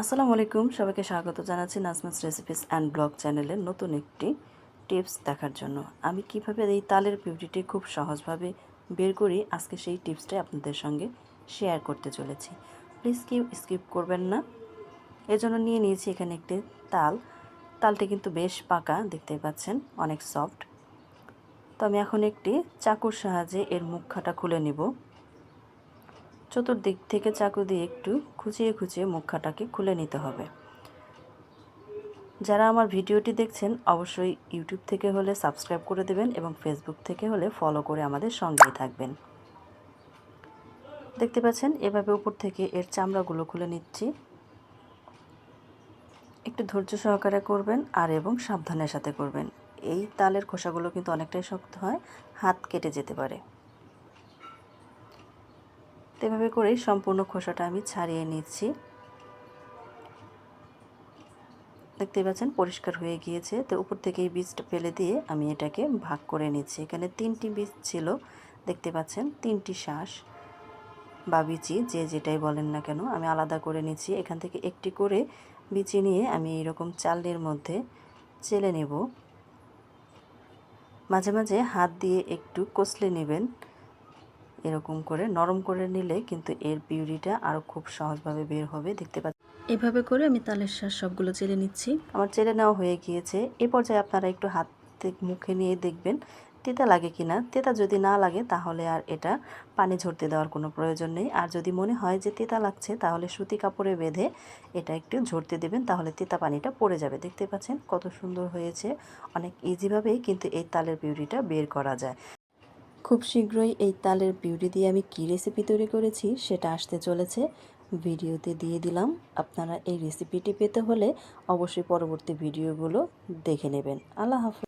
আসসালামু আলাইকুম। সবাইকে স্বাগত জানাচ্ছি নাজমাস রেসিপিস অ্যান্ড ব্লগ চ্যানেলের নতুন একটি টিপস দেখার জন্য। আমি কীভাবে এই তালের পিউরিটি খুব সহজভাবে বের করি, আজকে সেই টিপসটাই আপনাদের সঙ্গে শেয়ার করতে চলেছি। প্লিজ কেউ স্কিপ করবেন না। এজন্য নিয়ে নিয়েছি এখানে একটি তাল। তালটি কিন্তু বেশ পাকা দেখতে পাচ্ছেন, অনেক সফট তো আমি এখন একটি চাকুর সাহায্যে এর মুখাটা খুলে নিব। চতুর্দিক থেকে চাকু দিয়ে একটু খুঁচিয়ে খুঁচিয়ে মুখাটাকে খুলে নিতে হবে। যারা আমার ভিডিওটি দেখছেন, অবশ্যই ইউটিউব থেকে হলে সাবস্ক্রাইব করে দেবেন এবং ফেসবুক থেকে হলে ফলো করে আমাদের সঙ্গেই থাকবেন। দেখতে পাচ্ছেন, এভাবে উপর থেকে এর চামড়াগুলো খুলে নিচ্ছি। একটু ধৈর্য সহকারে করবেন আর এবং সাবধানের সাথে করবেন। এই তালের খোসাগুলো কিন্তু অনেকটাই শক্ত হয়, হাত কেটে যেতে পারে। তো এভাবে করেই সম্পূর্ণ খোসাটা আমি ছাড়িয়ে নিচ্ছি। দেখতে পাচ্ছেন, পরিষ্কার হয়ে গিয়েছে। তো উপর থেকে এই বীজটা ফেলে দিয়ে আমি এটাকে ভাগ করে নিচ্ছি। এখানে তিনটি বীজ ছিল, দেখতে পাচ্ছেন, তিনটি শ্বাস বা বিচি, যে যেটাই বলেন না কেন, আমি আলাদা করে নিচ্ছি। এখান থেকে একটি করে বিচি নিয়ে আমি এরকম চালের মধ্যে চেলে নেব। মাঝে মাঝে হাত দিয়ে একটু কষলে নেবেন। এরকম করে নরম করে নিলে কিন্তু এর পিউরিটা আরও খুব সহজভাবে বের হবে দেখতে পাচ্ছি এভাবে করে আমি তালের শাঁস সবগুলো চেলে নিচ্ছি। আমার চেলে নেওয়া হয়ে গিয়েছে। এ পর্যায়ে আপনারা একটু হাত মুখে নিয়ে দেখবেন তেতা লাগে কি না তেতা যদি না লাগে তাহলে আর এটা পানি ঝরতে দেওয়ার কোনো প্রয়োজন নেই। আর যদি মনে হয় যে তেতা লাগছে তাহলে সুতি কাপড়ে বেঁধে এটা একটু ঝরতে দেবেন তাহলে তেতা পানিটা পড়ে যাবে। দেখতে পাচ্ছেন কত সুন্দর হয়েছে। অনেক ইজিভাবেই কিন্তু এই তালের পিউরিটা বের করা যায়। খুব শীঘ্রই এই তালের পিউরি দিয়ে আমি কী রেসিপি তৈরি করেছি সেটা আসতে চলেছে। ভিডিওতে দিয়ে দিলাম। আপনারা এই রেসিপিটি পেতে হলে অবশ্যই পরবর্তী ভিডিওগুলো দেখে নেবেন। আল্লাহ হাফিজ।